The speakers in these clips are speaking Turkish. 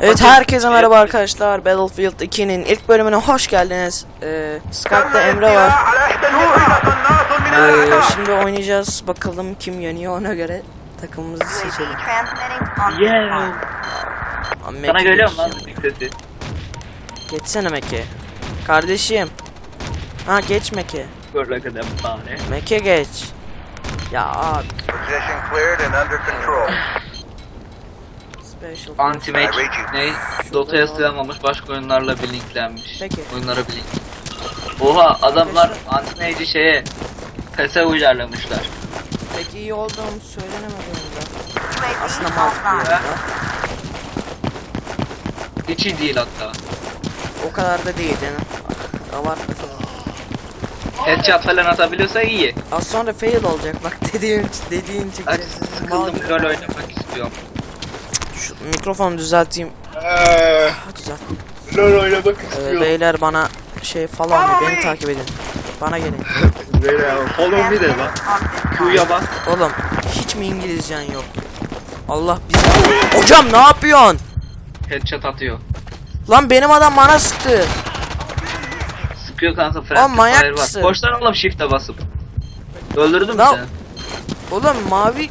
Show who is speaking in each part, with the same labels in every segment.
Speaker 1: Evet herkese merhaba arkadaşlar. Battlefield 2'nin ilk bölümüne hoş geldiniz. Ee, Skype'da Emre var. Ee, şimdi oynayacağız. Bakalım kim yeniyor ona göre takımımızı seçelim.
Speaker 2: Yeah.
Speaker 1: Mac'e
Speaker 2: Sana geliyor mu lan sesi?
Speaker 1: Geçsene Mac'e. Kardeşim. Ha geç
Speaker 2: bari.
Speaker 1: Mac'e geç. Ya abi.
Speaker 2: Anti-Mac ne? Dota'ya sığamamış başka oyunlarla birliklenmiş.
Speaker 1: Peki.
Speaker 2: Oyunlara birlik. Oha adamlar Anti-Mac'i şeye PES'e uyarlamışlar.
Speaker 1: Peki iyi olduğum söylenemez oyunda. Aslında mantıklı oyunda.
Speaker 2: Hiç iyi değil hatta.
Speaker 1: O kadar da değil yani. Abartma falan.
Speaker 2: Headshot falan atabiliyorsa iyi.
Speaker 1: Az sonra fail olacak bak dediğin dediğin çıkacak.
Speaker 2: sıkıldım LoL oynamak istiyorum.
Speaker 1: Mikrofonu düzelteyim. Ha, düzelt.
Speaker 2: LoL oynamak
Speaker 1: Ee, beyler bana şey falan diyor, beni takip edin. Bana gelin.
Speaker 2: Follow me de lan. Q'ya bas.
Speaker 1: Oğlum hiç mi İngilizcen yok? Allah bizi... Hocam ne yapıyorsun?
Speaker 2: Headshot atıyor.
Speaker 1: Lan benim adam bana sıktı.
Speaker 2: Sıkıyor kanka
Speaker 1: Oğlum,
Speaker 2: friendly
Speaker 1: manyak
Speaker 2: fire var.
Speaker 1: mısın?
Speaker 2: Koştan oğlum shift'e basıp. Öldürdün mü
Speaker 1: Ne-
Speaker 2: seni?
Speaker 1: Oğlum mavi...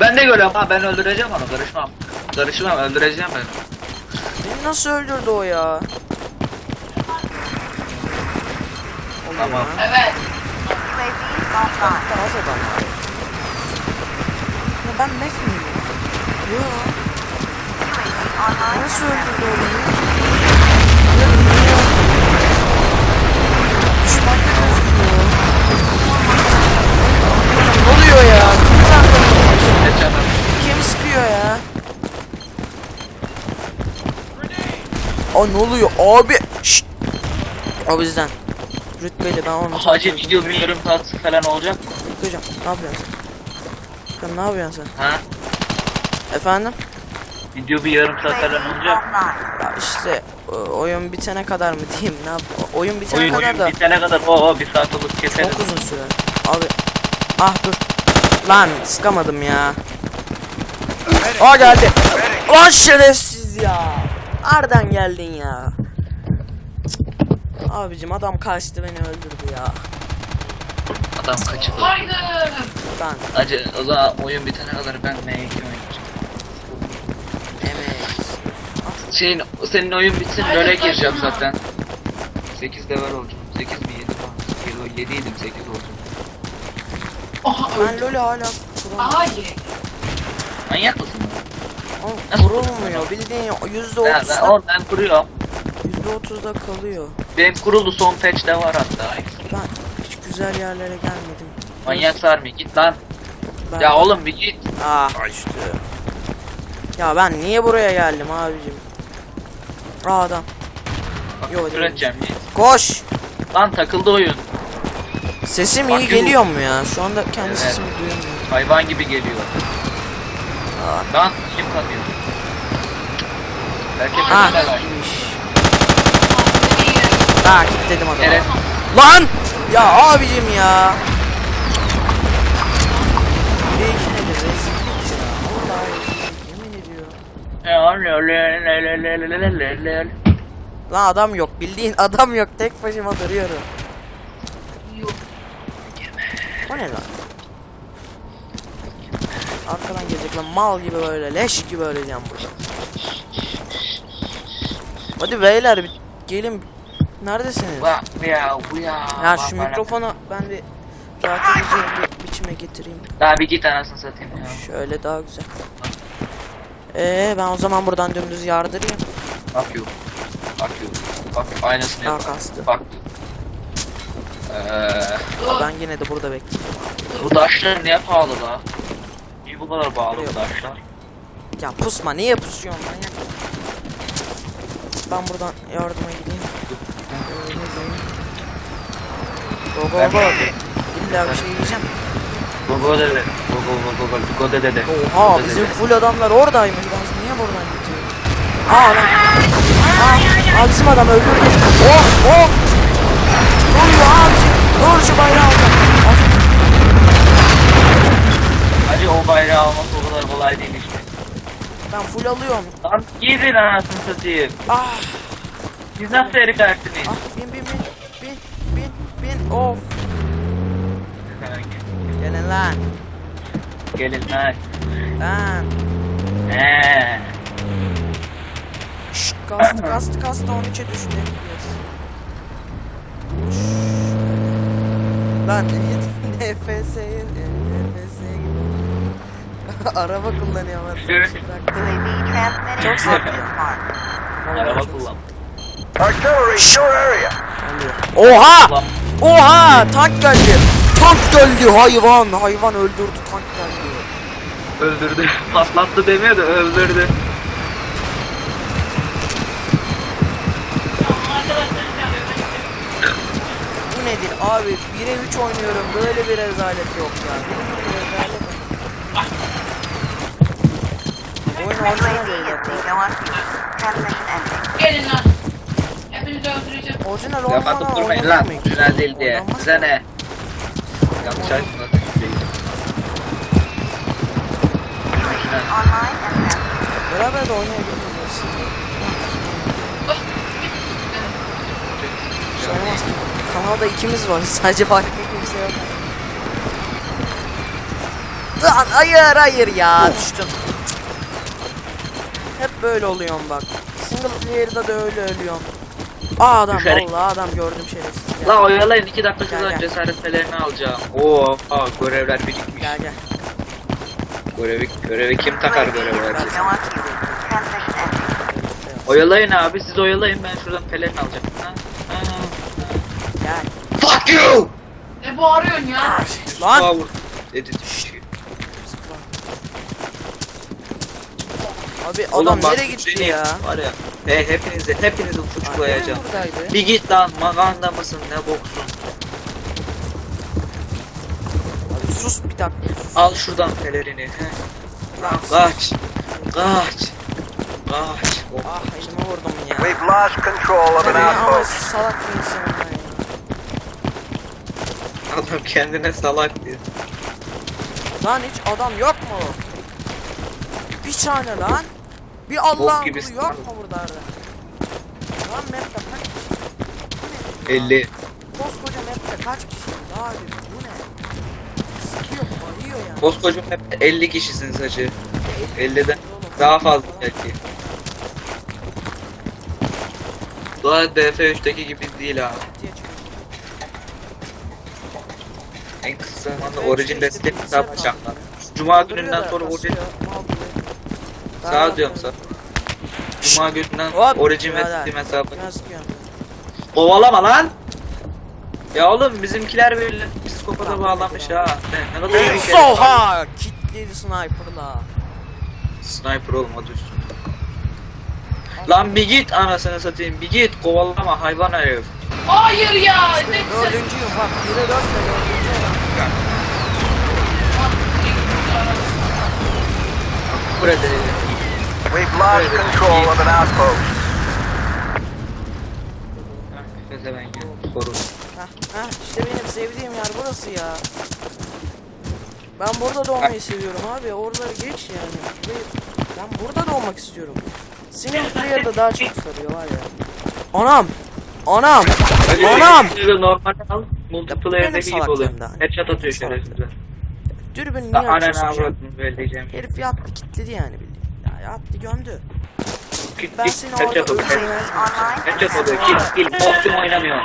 Speaker 2: Ben de görüyorum ha ben öldüreceğim onu karışmam. Karışmam öldüreceğim ben.
Speaker 1: Beni nasıl öldürdü o ya?
Speaker 2: Tamam.
Speaker 1: ha. Taraf adam var. Ya ben Mac miyim? Yo. Nasıl öldürdü oğlum? Aa ne oluyor abi? Şşt. O bizden. Rütbeli ben onu
Speaker 2: Hacı video bir yarım saat falan olacak mı?
Speaker 1: Hocam ne yapıyorsun sen? Sen ne yapıyorsun sen?
Speaker 2: Ha?
Speaker 1: Efendim?
Speaker 2: Video bir yarım saat falan olacak mı?
Speaker 1: Ya işte o- oyun bitene kadar mı diyeyim ne yap? o- Oyun bitene
Speaker 2: Oyun,
Speaker 1: kadar
Speaker 2: oyun
Speaker 1: da
Speaker 2: bitene kadar o o bir saat olur keseriz.
Speaker 1: çok uzun sürer. Abi. Ah dur. Lan sıkamadım ya. Aa geldi. Lan şerefsiz ya. Nereden geldin ya? Cık. Abicim adam kaçtı beni öldürdü ya.
Speaker 2: Adam kaçırdı.
Speaker 1: Ben
Speaker 2: Hacı o zaman oyun bitene kadar ben M2 oynayacağım.
Speaker 1: emek.
Speaker 2: Şeyin, senin oyun bitsin LoL'e gireceğim zaten. 8 level olacağım. 8 mi 7 mi? 7 idim 8 olacağım.
Speaker 1: Ben LoL'ü hala kuramıyorum.
Speaker 2: Manyak mısın?
Speaker 1: Oğlum, Kurulmuyor bildiğin yüzde
Speaker 2: Ben, ben,
Speaker 1: otuzda
Speaker 2: oğlum ben kuruyorum.
Speaker 1: yüzde otuzda kalıyor.
Speaker 2: Benim kuruldu son patch'te var hatta.
Speaker 1: Ben hiç güzel yerlere gelmedim.
Speaker 2: Manyak sarmı git lan.
Speaker 1: Ben...
Speaker 2: Ya oğlum bir git.
Speaker 1: Ah işte. Ya ben niye buraya geldim abicim? Aa adam.
Speaker 2: Bak
Speaker 1: Yo,
Speaker 2: küfür
Speaker 1: değil.
Speaker 2: edeceğim git.
Speaker 1: Koş.
Speaker 2: Lan takıldı oyun.
Speaker 1: Sesim
Speaker 2: Bak
Speaker 1: iyi
Speaker 2: yo.
Speaker 1: geliyor mu ya? Şu anda kendi
Speaker 2: Evet.
Speaker 1: sesimi duyamıyorum.
Speaker 2: Hayvan gibi geliyor. Lan kim kanıyor? Herkes
Speaker 1: Ha,
Speaker 2: önünde var.
Speaker 1: Ha kilitledim adamı.
Speaker 2: Evet.
Speaker 1: Lan! Ya abicim ya. Bir de iki nedir? Rezillik ya. Vallahi rezillik. Yemin ediyorum. Lan adam yok. Bildiğin adam yok. Tek başıma duruyorum. O ne lan? Arkadan gelecek lan mal gibi böyle leş gibi öleceğim burada. Hadi beyler gelin. Neredesiniz?
Speaker 2: Bak ya bu ya.
Speaker 1: Ya
Speaker 2: Bak
Speaker 1: şu mikrofonu ben bir rahat edici bir biçime getireyim.
Speaker 2: Daha bir git anasını satayım ya.
Speaker 1: Şöyle daha güzel. Ee ben o zaman buradan dümdüz yardırayım.
Speaker 2: Bak yok. Bak yok. Bak aynısını yap.
Speaker 1: kastı.
Speaker 2: Bak. Eee
Speaker 1: Ben yine de burada bekleyeyim.
Speaker 2: bu taşlar niye pahalı la? Niye bu kadar pahalı bu taşlar?
Speaker 1: Ya pusma niye pusuyorsun manyak? Ben buradan yardıma gideyim. Öyle diyeyim. Go go go. İlla bir şey yiyeceğim.
Speaker 2: Go go dede. Go go go go go go dede.
Speaker 1: Oha bizim full adamlar oradaymış. Ben niye buradan gidiyorum? Aa lan. Aa, aa bizim adam öldürdü. Oh oh. Ne oluyor abiciğim? Dur şu bayrağı alacağım.
Speaker 2: O bayrağı almak o kadar kolay değil işte.
Speaker 1: Ben full alıyorum.
Speaker 2: Lan gidin anasını satayım.
Speaker 1: Ah
Speaker 2: Siz nasıl heriflersiniz?
Speaker 1: ah bin bin bin bin bin bin of. Gelin lan.
Speaker 2: Gelin lan.
Speaker 1: Lan.
Speaker 2: He.
Speaker 1: Şşt kastı kastı kastı 13'e düştü. Lan NFS'ye gibi. Araba kullanıyorum aslında. Çok
Speaker 3: marked.
Speaker 1: Vallahi
Speaker 2: Araba kullan.
Speaker 1: Oha! Oha! Tank geldi. Tank geldi hayvan. Hayvan öldürdü tank geldi.
Speaker 2: öldürdü. Patlattı demiyor da öldürdü.
Speaker 1: Bu nedir abi? 1'e 3 oynuyorum. Böyle bir rezalet yok ya. Böyle bir rezalet. Oyun
Speaker 3: UAV
Speaker 1: orijinal
Speaker 3: is
Speaker 1: değil.
Speaker 3: bingo on fuel. Transmission ending.
Speaker 4: Gelin lan. Hepinizi öldüreceğim.
Speaker 1: Orijinal
Speaker 2: Ya
Speaker 1: olmadan
Speaker 2: atıp durmayın lan. Güzel değil diye. Size ne? Yanlış
Speaker 3: and active.
Speaker 1: Beraber de oynayabiliriz aslında. Sayılmaz ki. Kanalda ikimiz var. Sadece farklı kimse yok. Lan hayır hayır ya düştüm. Böyle oluyorum bak. Single player'da da öyle ölüyorum. Aa adam
Speaker 2: Düşerek.
Speaker 1: vallahi adam gördüm şerefsiz. Gel,
Speaker 2: La oyalayın 2 dakika
Speaker 1: Gel,
Speaker 2: sonra
Speaker 1: gel.
Speaker 2: cesaretlerini alacağım. Oo, aa, görevler birikmiş.
Speaker 1: gel gel.
Speaker 2: Görevi, görevi kim takar görevler? Oyalayın abi siz oyalayın ben şuradan pelerini alacağım. Ha? Ha.
Speaker 1: Gel.
Speaker 2: Fuck you!
Speaker 4: Ne bağırıyorsun ya?
Speaker 1: Lan.
Speaker 2: Edit
Speaker 1: Abi
Speaker 2: Oğlum
Speaker 1: adam
Speaker 2: bak,
Speaker 1: nereye gitti
Speaker 2: seni
Speaker 1: ya?
Speaker 2: Var ya. He, hepinizi, hepinizi
Speaker 1: buradaydı.
Speaker 2: Bir git lan maganda mısın ne boksun.
Speaker 1: Abi sus bir dakika. sus.
Speaker 2: Al şuradan pelerini. He.
Speaker 1: Lan
Speaker 2: Kaç. Kaç. Kaç. Oh.
Speaker 1: Ah elime vurdum ya.
Speaker 5: We've lost control of an
Speaker 1: Tabii ama
Speaker 5: outpost.
Speaker 1: salak bir insanım ben ya.
Speaker 2: Adam kendine salak diyor.
Speaker 1: Lan hiç adam yok mu? Bir tane lan. Bir Allah'ın
Speaker 2: gibi
Speaker 1: kulu yok mu burada? Lan map'te kaç kişi? Bu ne?
Speaker 2: 50.
Speaker 1: Koskoca map'te kaç kişiyiz abi? Bu ne? Sıkıyor, bayıyor yani.
Speaker 2: Koskoca hep 50 kişisiniz hacı. 50'den
Speaker 1: Oğlum,
Speaker 2: daha fazla belki. Daha DF3'teki gibi değil abi. En kısa zamanda orijin destek açacaklar.
Speaker 1: kaldı
Speaker 2: Cuma gününden sonra orijin
Speaker 1: gibi.
Speaker 2: Sağ diyorum sağ. Cuma gününden
Speaker 1: Hop,
Speaker 2: orijin ve
Speaker 1: birader.
Speaker 2: Steam hesabı.
Speaker 1: Sıkıyorsun?
Speaker 2: Kovalama lan. Ya oğlum bizimkiler böyle psikopata
Speaker 1: Tamam,
Speaker 2: bağlamış
Speaker 1: tamam.
Speaker 2: ha. Ne, ne kadar büyük herif.
Speaker 1: Soha! Kitledi sniper'la.
Speaker 2: Sniper oğlum adı üstünde. Lan bir git anasını satayım bir git kovalama hayvan herif.
Speaker 4: Hayır ya. Ne güzel.
Speaker 1: Dördüncüyüm bak. Bire dört de dördüncü.
Speaker 2: Burada
Speaker 5: We've lost control of an outpost.
Speaker 2: Sorun.
Speaker 1: Heh, heh, işte benim sevdiğim yer burası ya. Ben burada doğmayı seviyorum abi. Oraları geç yani. Ben burada doğmak istiyorum. Single player'da daha çok sarıyor var ya. Anam! Anam! Anam!
Speaker 2: Normal al.
Speaker 1: Benim
Speaker 2: Multiplayer'deki gibi oluyor. Headshot atıyor
Speaker 1: Benim
Speaker 2: şerefsizler.
Speaker 1: Dürbün niye açıyorsun? canım?
Speaker 2: avradını böyle diyeceğim.
Speaker 1: Herif yattı kitledi yani yattı gömdü.
Speaker 2: Git
Speaker 1: Ben
Speaker 2: git
Speaker 1: seni orada
Speaker 2: headshot oluyor.
Speaker 1: öldürmez
Speaker 2: Headshot
Speaker 3: active.
Speaker 2: Kill kill. Optim oynamıyor.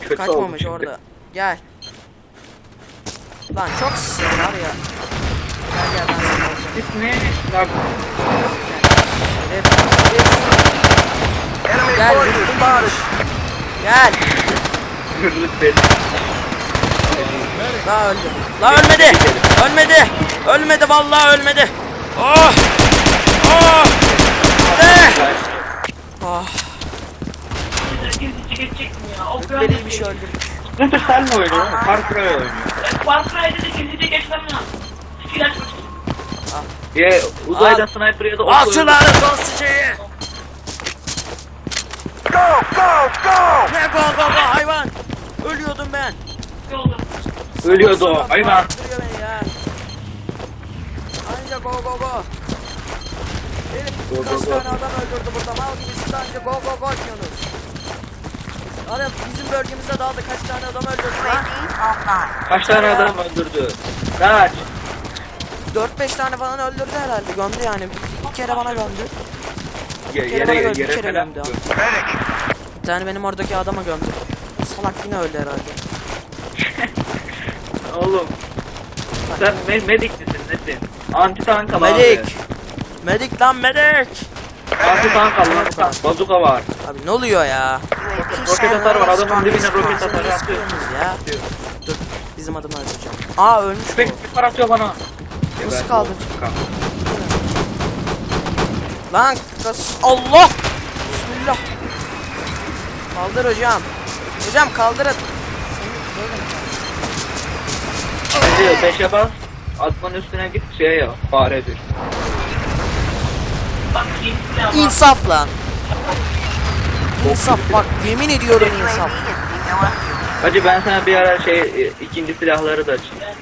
Speaker 2: Kötü oldu
Speaker 1: Kaçmamış
Speaker 2: şimdi.
Speaker 1: orada. Gel. Lan çok sisli var ya. Gel gel ben seni alacağım.
Speaker 2: Git ne? Lan
Speaker 1: Gel,
Speaker 5: forces
Speaker 1: yürü,
Speaker 5: spotted.
Speaker 1: Gel.
Speaker 2: hırlık belli.
Speaker 1: La öldü. La ölmedi. Ölmedi. Ölmedi vallahi ölmedi. Oh. Oh.
Speaker 4: O kadar
Speaker 1: Rütbeli bir şey öldürdük.
Speaker 2: Splinter Cell mi oynuyor? Far Cry oynuyor.
Speaker 4: Far Cry'de de gizlice geçmem lazım. Skill açmak için.
Speaker 2: Ya uzaydan
Speaker 1: Al.
Speaker 2: sniper ya da ok
Speaker 1: lanet olsun şeyi.
Speaker 5: Go, go, go!
Speaker 1: Ne go go go hayvan. Ölüyordum ben.
Speaker 4: Yolda.
Speaker 2: Ölüyordu o,
Speaker 1: beni ya. anca go go go.
Speaker 2: Go,
Speaker 1: kaç
Speaker 2: go.
Speaker 1: tane adam öldürdü burada mal gibi siz anca go go go diyorsunuz. Adam bizim bölgemizde dağıldı kaç tane adam öldürdü lan?
Speaker 2: Kaç tane adam öldürdü? Kaç?
Speaker 1: 4-5 tane falan öldürdü herhalde gömdü yani. Bir, kere bana gömdü.
Speaker 2: Ye-
Speaker 1: kere bana
Speaker 2: Yere
Speaker 1: gördü, bir
Speaker 2: yere
Speaker 1: kere
Speaker 2: falan.
Speaker 1: gömdü. Bir tane benim oradaki adama gömdü. Salak yine öldü herhalde.
Speaker 2: Oğlum. Sen me medik misin nesin? Anti tank al abi.
Speaker 1: Medik. Medik lan medik.
Speaker 2: Anti tank al. Bazuka var.
Speaker 1: Abi ne oluyor ya?
Speaker 2: Roket atar var adamın dibine roket atar atıyor.
Speaker 1: ya? Dur bizim adımı öldüreceğim. Aa ölmüş
Speaker 2: Pek
Speaker 1: bu.
Speaker 2: bir para atıyor bana.
Speaker 1: Nasıl kaldın? Lan kas Allah! Bismillah. Kaldır hocam. Hocam kaldırın.
Speaker 2: Hadi peşe bas. Atmanın üstüne git şey yap. Fare bir.
Speaker 4: Bak yeni silah var.
Speaker 1: İnsaf lan. İnsaf bak yemin ediyorum insaf.
Speaker 2: Hacı ben sana bir ara şey e, ikinci silahları da açayım.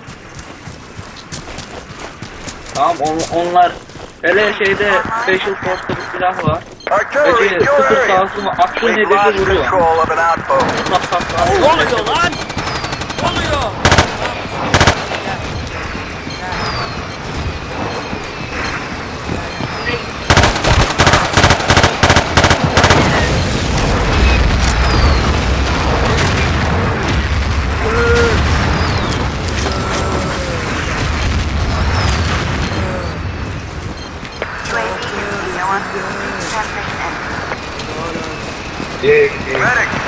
Speaker 2: Tamam on, onlar hele şeyde Special Force'da bir silah var. Hacı sıfır
Speaker 5: area.
Speaker 2: sağ mı
Speaker 5: We've
Speaker 2: hedefi vuruyor.
Speaker 1: Ne oluyor lan? Ne oluyor?
Speaker 3: UAV is being no fuel. Transmission ending.
Speaker 2: Ee, e,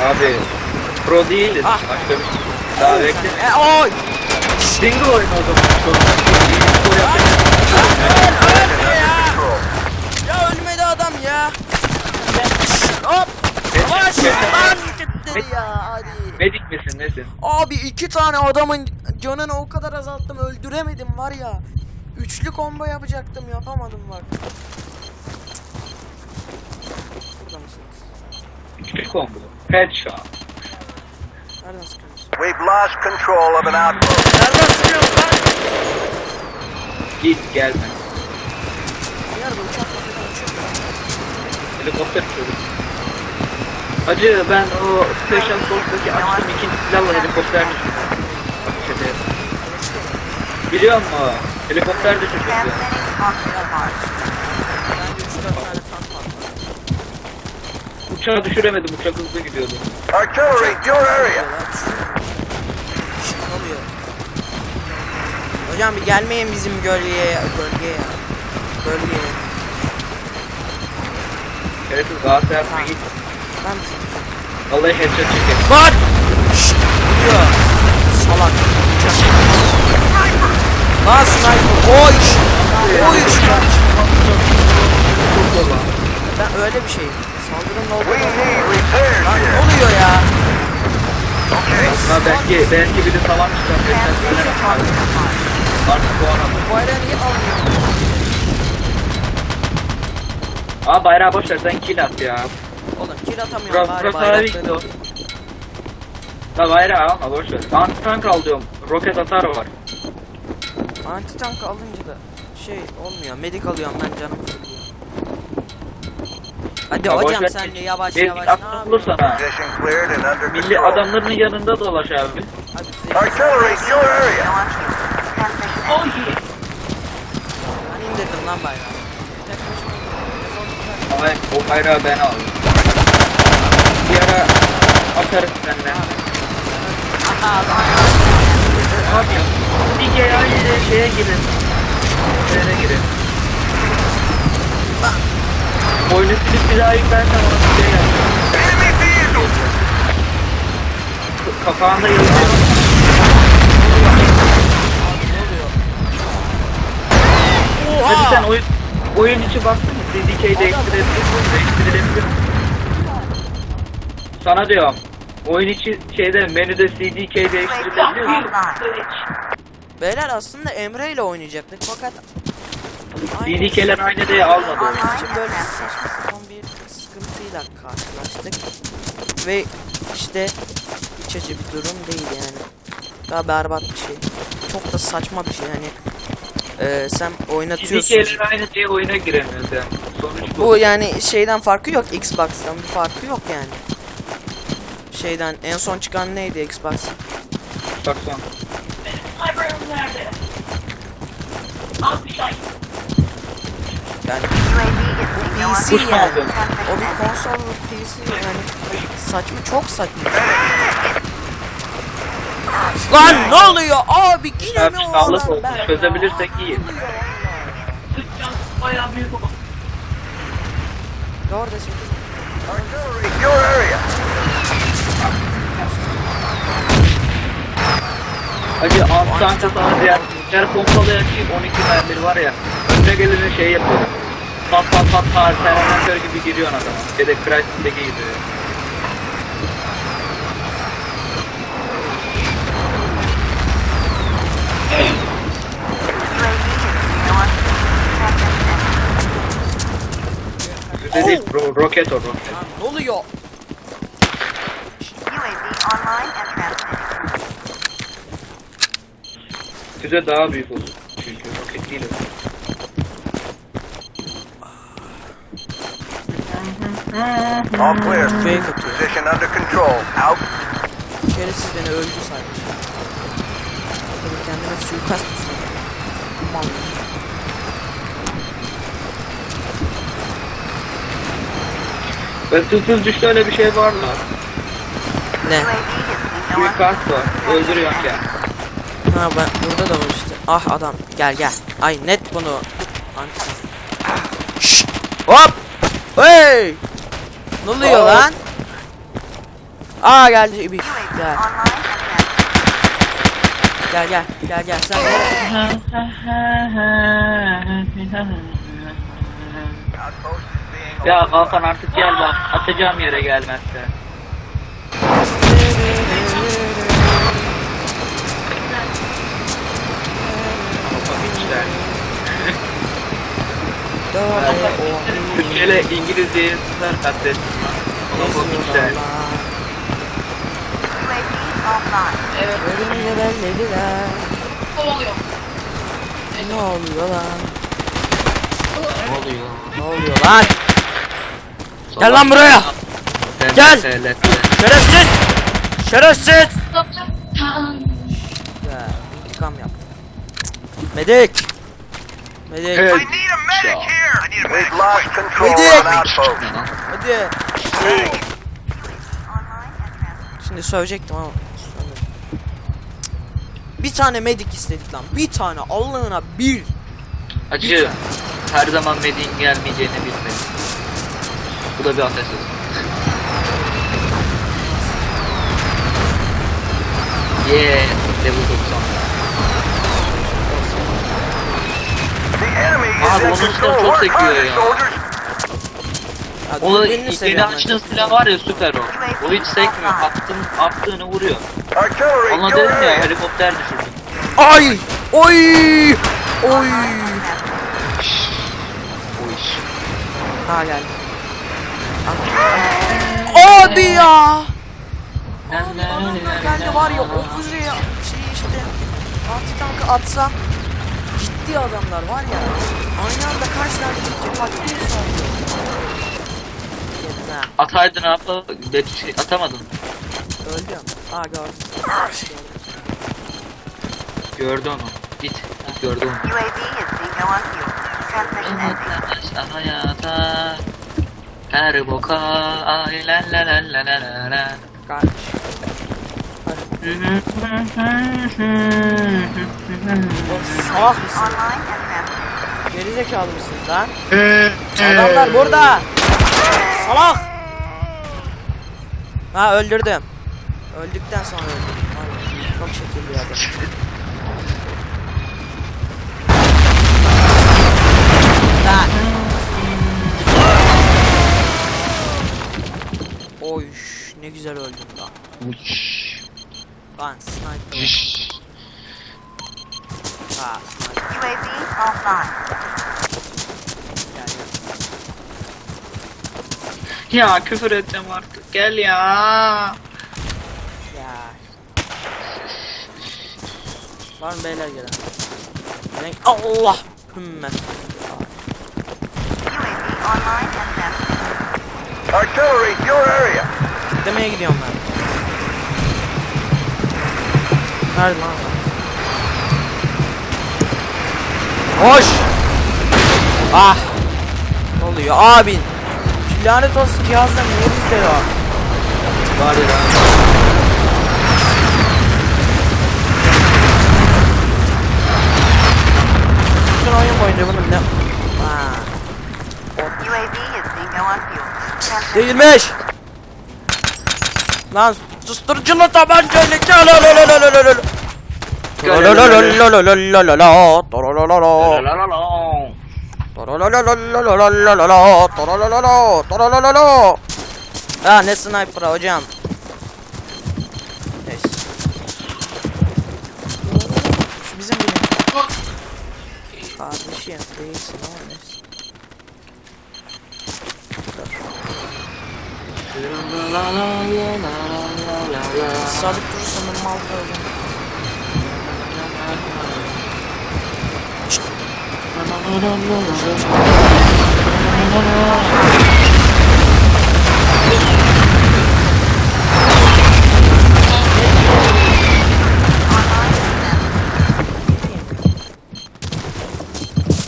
Speaker 2: abi pro değiliz.
Speaker 1: Ah.
Speaker 2: Başka bir şey. Daha bekle.
Speaker 1: E oy!
Speaker 2: Single oyun o zaman. Çok skor yapacak.
Speaker 1: Ölme ya! Ölmedi adam ya. Hop! Yavaş lan gitti ya hadi.
Speaker 2: Medik misin nesin?
Speaker 1: Abi iki tane adamın canını o kadar azalttım öldüremedim var ya. Üçlü combo yapacaktım yapamadım bak. Burada mısınız?
Speaker 2: Küçük combo. Headshot.
Speaker 1: Nereden sıkıyorsunuz?
Speaker 5: We've lost control of an outpost.
Speaker 1: Nereden sıkıyorsun lan?
Speaker 2: Git gelme.
Speaker 1: Bir yerde uçak falan uçuyor.
Speaker 2: Helikopter çocuk. Hacı ben o Special Force'daki açtım ikinci silahla helikopter düşürdüm. Bak şeyde. Biliyor musun? Helikopter düşürdüm. Uçağı düşüremedim. Uçak hızlı gidiyordu.
Speaker 5: Artillery, your area.
Speaker 1: Ne oluyor? Hocam bir gelmeyin bizim gölgeye, gölgeye ya. Bölgeye.
Speaker 2: Şerefsiz Galatasaray yapma git.
Speaker 1: Ben
Speaker 2: Vallahi headshot çeker.
Speaker 1: Lan! Şşt! Diyor. Salak. Lan sniper. O iş. O iş kaç. Ben öyle bir şey. Saldırının
Speaker 5: repairs
Speaker 1: Lan ne oluyor ya?
Speaker 2: Ha belki belki biri tamam çıkar. Artık bu adam.
Speaker 1: Bu bayrağı niye almıyor?
Speaker 2: Aa bayrağı boş ver sen kill at ya.
Speaker 1: Oğlum kill atamıyorum
Speaker 2: Burası
Speaker 1: bari
Speaker 2: burası
Speaker 1: bayrakları
Speaker 2: Victor. La bayrağı alma boş ver. Anti tank al diyorum. Roket atar var.
Speaker 1: Anti tank alınca da şey olmuyor. Medik alıyorum ben canım fırlıyor. Hadi
Speaker 2: Ya
Speaker 1: hocam sen de yavaş yavaş ne yapıyorsun?
Speaker 2: Milli adamların yanında dolaş abi.
Speaker 5: Artillery, your area.
Speaker 4: Oh yeah.
Speaker 1: ben indirdim lan bayrağı.
Speaker 2: Ama o bayrağı ben aldım. Bir ara atarız seninle. Yapıyorsun? Bir kere aynı şeye girin. Şeye girin. Oyunu silip bir daha yüklersen ona bir şey yap.
Speaker 5: Enemy vehicle.
Speaker 2: Kafağında yazıyor. Hadi sen oyun oyun içi baksana. CDK değiştirebilir değiştirilebilir. Sana diyorum. Oyun içi şeyde menüde CDK değiştirilebilir mi?
Speaker 1: Beyler aslında Emre ile oynayacaktık fakat Aynı
Speaker 2: CDK'ler aynı diye almadı oyun.
Speaker 1: için böyle saçma sapan bir sıkıntıyla karşılaştık. Ve işte iç açıcı bir durum değil yani. Daha berbat bir şey. Çok da saçma bir şey hani. Ee, sen oynatıyorsun.
Speaker 2: eller aynı diye oyuna giremiyoruz yani. Sonuç bu.
Speaker 1: Bu yani şeyden farkı yok Xbox'tan bir farkı yok yani. Şeyden en son çıkan neydi Xbox?
Speaker 2: Bak son.
Speaker 4: Sniper'ım nerede? Al bir şey.
Speaker 1: Yani
Speaker 3: on
Speaker 1: PC yani. O bir konsol bir PC yani saçma çok saçma. Lan ne oluyor abi yine
Speaker 2: Ya
Speaker 1: mi o adam ben?
Speaker 2: Çözebilirsek iyi.
Speaker 4: Bayağı büyük olan.
Speaker 1: Doğru da.
Speaker 5: Artillery, your area.
Speaker 2: Acı Antank'a sana diğer, pompalı açayım 12 mermili var ya. Önüne gelene şey yapıyor. Pat pat pat pat terminatör gibi giriyorsun adama. Şeyde Crysis'teki gibi. Yüzde değil, ro roket o roket.
Speaker 1: Lan ne oluyor?
Speaker 2: Füze daha büyük olur. Çünkü roket değil o.
Speaker 5: All clear.
Speaker 1: Fake atıyor.
Speaker 5: Position under control. Out.
Speaker 1: Şerefsiz beni öldü sanki. Tabii kendine suikast düzenliyor. Mal.
Speaker 2: Tuzsuz düştü öyle bir şey var mı?
Speaker 1: Ne?
Speaker 2: Suikast var. Öldürüyor ya.
Speaker 1: Ha ben burada da var işte. Ah adam gel gel. Ay net bunu. Anti. Şşt! Hop! Hey! Ne oluyor
Speaker 2: Aa.
Speaker 1: lan? Aa geldi İbiş. Gel gel gel gel gel sen
Speaker 2: Ya Hakan artık gel bak. Atacağım yere gelmezse. İşler. Türkçeyle İngilizceyi sınır katlettim. Ona bu işler.
Speaker 3: UAV offline.
Speaker 1: Ölümle bellediler.
Speaker 4: Kovalıyor.
Speaker 1: Ne oluyor lan?
Speaker 2: Ne oluyor?
Speaker 1: Ne oluyor lan? Gel lan buraya. Gel. Şerefsiz! Şerefsiz! Ya intikam yap. Medik! Medik!
Speaker 2: Evet.
Speaker 5: Medic here. I need a medic. We've lost control
Speaker 1: Medic.
Speaker 5: on outpost.
Speaker 1: Hadi! Şimdi sövecektim ama. Bir tane medik istedik lan. Bir tane Allah'ına bir.
Speaker 2: Acı her zaman Medin gelmeyeceğini bilmek. Bu da bir atasöz. Yeah, level 90.
Speaker 5: The enemy is
Speaker 2: Abi onun silahı çok sekiyor ya. Onu yeni açtığın silah var ya süper o. O hiç sekmiyor. Attın, attığını vuruyor. Ona dedim ya helikopter düşürdüm.
Speaker 1: Ay! Oy! Oy!
Speaker 2: O iş.
Speaker 1: Ha geldi. Abi ya! Adamlar geldi var ya o füzeyi şey işte anti tankı atsam ciddi adamlar var ya aynı anda kaç tane gidecek patlıyor sonra.
Speaker 2: Ataydın abla, bet- şey, atamadın.
Speaker 1: Öldüm. Aa gördüm.
Speaker 2: Gördü onu. Git, git gördü onu.
Speaker 3: Ending.
Speaker 2: Başla hayata Her boka ay la la la la la la la
Speaker 1: Kardeş. Oğlum salak mısın?
Speaker 3: Online and transmitting.
Speaker 1: Gerizekalı mısınız lan? Adamlar burada. Salak. Ha öldürdüm. Öldükten sonra öldürdüm. Vallahi Çok şekil bir adam. Lan. Oy ne güzel öldüm lan. Lan sniper. Ha sniper.
Speaker 3: UAV offline.
Speaker 1: Gel gel.
Speaker 2: Ya küfür edeceğim artık gel ya
Speaker 1: Ya. Var mı beyler gelen? Ne- Allah. Hümme.
Speaker 3: UAV online and transmitting.
Speaker 5: Artillery, your area.
Speaker 1: Demeye gidiyorum ben. Nerede lan? Hoş. Ah. Ne oluyor abin? Şu lanet olsun cihazda niye bizde?
Speaker 2: Var ya.
Speaker 1: Bütün oyun boyunca bunun ne? Değilmiş. Lan susturuculu tabancayla gel la la la la la Ha ne sniper hocam. Neyse. Şu bizim bilim. Kardeşim değilsin ama neyse. Sabit durursan ben mal olacağım.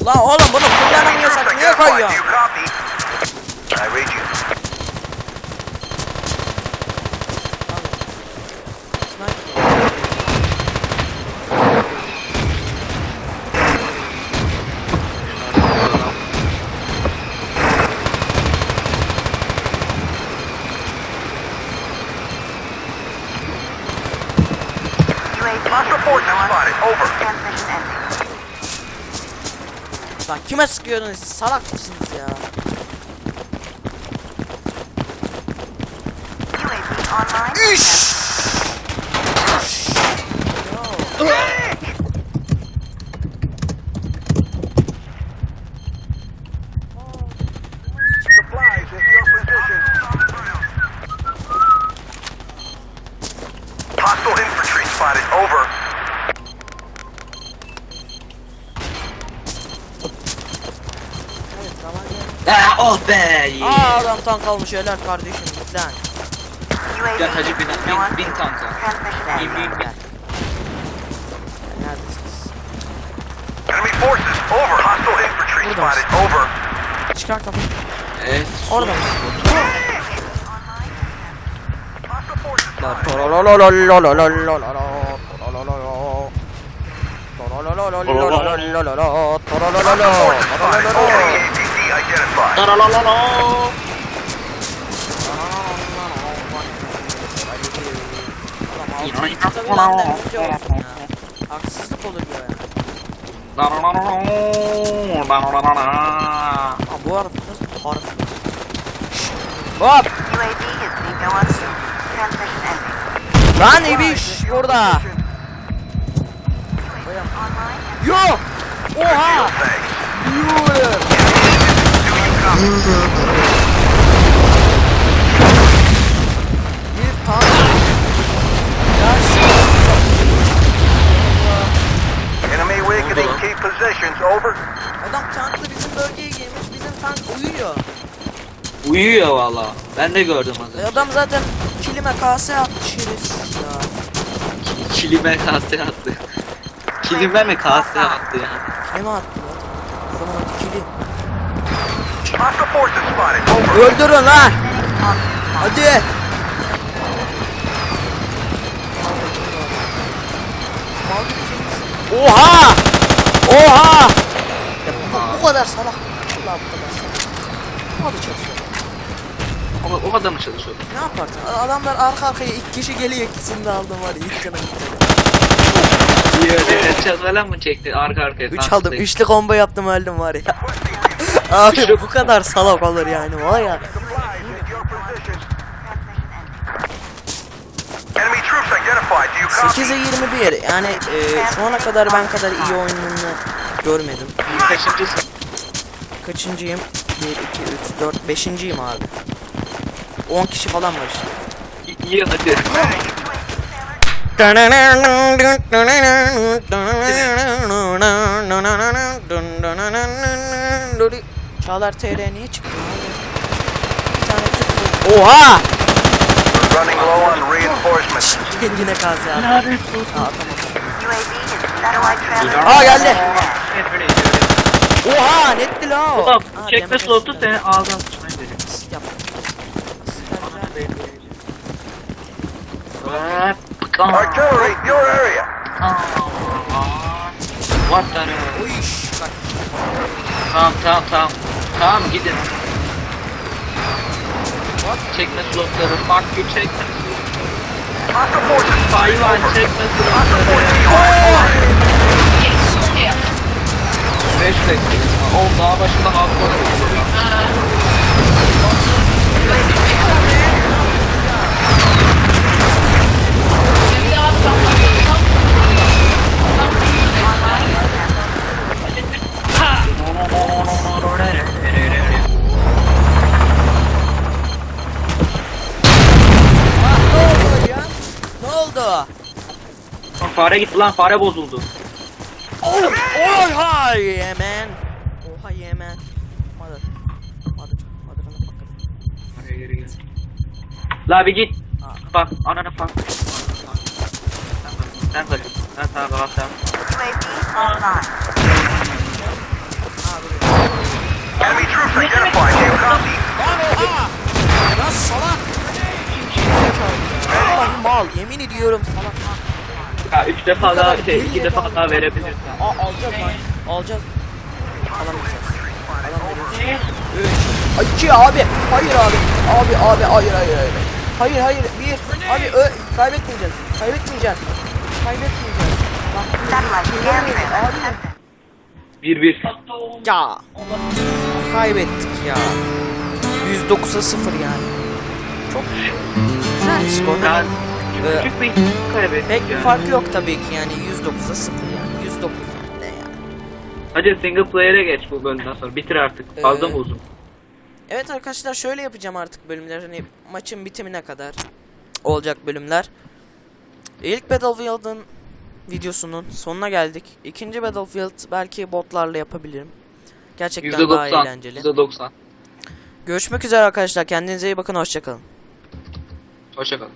Speaker 1: Lan oğlum bunu kullanamıyorsak niye
Speaker 5: Do
Speaker 1: koyuyor?
Speaker 5: you copy? I read you.
Speaker 3: UAV
Speaker 5: Hostile forces spotted. Over.
Speaker 3: transmission ending.
Speaker 1: Lan kime sıkıyordunuz siz salak mısınız ya?
Speaker 3: UAV online. and
Speaker 1: Üş!
Speaker 5: Supplies at your position. Hostile infantry spotted. Over.
Speaker 2: Ah, oh be.
Speaker 1: Aa adam tank almış helal kardeşim lan.
Speaker 2: Gel hacı bin, bin, bin.
Speaker 3: Transmission
Speaker 2: Bin, bin, bin.
Speaker 1: Neredesiniz?
Speaker 5: Enemy forces. Over. Hostile infantry spotted. Over.
Speaker 1: Çıkar kafayı.
Speaker 2: Evet.
Speaker 1: Orada mısın?
Speaker 5: identified.
Speaker 1: La
Speaker 5: la
Speaker 2: la
Speaker 1: la. Ulan şey olsun ya. Haksızlık olur ya. Aa, bu arada harf. Hop! Lan ibiş burada. Yo! Oha!
Speaker 5: Yo!
Speaker 1: Bir tane. Ya
Speaker 5: Enemy weakening key positions. Over.
Speaker 1: Adam tankla bizim bölgeye girmiş. Bizim tank uyuyor.
Speaker 2: Uyuyor valla. Ben de gördüm az
Speaker 1: E
Speaker 2: önce.
Speaker 1: adam zaten kilime kase attı şerefsiz ya.
Speaker 2: Kilime kase attı. Kilime mi kase attı yani?
Speaker 1: Kilime attı zaten. Adamın adı kili.
Speaker 5: Hostile forces spotted. Over.
Speaker 1: Öldürün lan! Hadi! Oha! Oha! Ya bu, bu kadar salak. Allah bu kadar salak. Hadi çalışıyor.
Speaker 2: O, o adam mı çalışıyor?
Speaker 1: Ne yaparsın? Adamlar arka arkaya iki kişi geliyor ikisini de aldım var ya ilk gitmedi.
Speaker 2: Diyor, çatılan mı çekti arka arkaya?
Speaker 1: 3 aldım. Üçlü combo yaptım öldüm var ya. Abi bu kadar salak olur yani var ya.
Speaker 5: Copy?
Speaker 1: 8'e 21 yani e, şu ana kadar ben kadar iyi oyununu görmedim.
Speaker 2: Kaçıncısın?
Speaker 1: Kaçıncıyım? 1, 2, 3, 4, 5'inciyim abi. 10 kişi falan var işte.
Speaker 2: İyi hadi.
Speaker 1: Çağlar TR niye çıktı? Bir tane Türk Oha!
Speaker 5: Running low on reinforcements.
Speaker 1: Kendine kaz ya. Aa tamam. Aa geldi. Oha netti la o. Aa,
Speaker 2: çekme slotu senin ağzına sıçmayı dedim.
Speaker 1: Askerler.
Speaker 5: Artillery, your area.
Speaker 2: What the
Speaker 1: iş. Bak.
Speaker 2: Tamam tamam tamam. Tamam gidin. Çekme slotları. Fuck you çekme.
Speaker 5: Forces.
Speaker 2: Hayvan çekme slotları. 5 dakika. Oğlum daha başında hardcore Fare gitti lan fare bozuldu.
Speaker 1: Oh, oha yeah man. Oha yeah man. Mother. Mother. Mother'ını fucker.
Speaker 2: La bir git. Bak ananı fuck. Sen kaç. Ben sana.
Speaker 3: UAV online.
Speaker 5: Enemy troops identified. You copy?
Speaker 1: Lan oha! Lan salak! Vallahi mal yemin ediyorum salak.
Speaker 2: Ya 3 defa daha şey 2 defa daha verebilirsin.
Speaker 1: Aa alacağız lan. Alacağız. Alamayacağız. Alamayacağız. Ay iki abi. Hayır abi. Abi abi hayır hayır hayır. Hayır hayır. Bir. Abi ö kaybetmeyeceğiz. Kaybetmeyeceğiz. Kaybetmeyeceğiz. Bak. Abi.
Speaker 3: accepted.
Speaker 2: 1-1.
Speaker 1: Ya. Kaybettik ya. 109'a 0 yani. Çok güzel bir skor.
Speaker 2: Yani
Speaker 1: Hani, e,
Speaker 2: küçük bir kaybettik
Speaker 1: pek bir
Speaker 2: yani.
Speaker 1: fark yok tabii ki yani 109'a 0 yani. 109 yani ne yani.
Speaker 2: Hadi single player'e geç bu bölümden sonra. Bitir artık. Fazla
Speaker 1: Ee,
Speaker 2: mı uzun?
Speaker 1: Evet arkadaşlar şöyle yapacağım artık bölümler hani maçın bitimine kadar olacak bölümler. İlk Battlefield'ın videosunun sonuna geldik. İkinci Battlefield belki botlarla yapabilirim. Gerçekten daha
Speaker 2: %90.
Speaker 1: eğlenceli.
Speaker 2: %90.
Speaker 1: Görüşmek üzere arkadaşlar. Kendinize iyi bakın. Hoşçakalın.
Speaker 2: Hoşçakalın.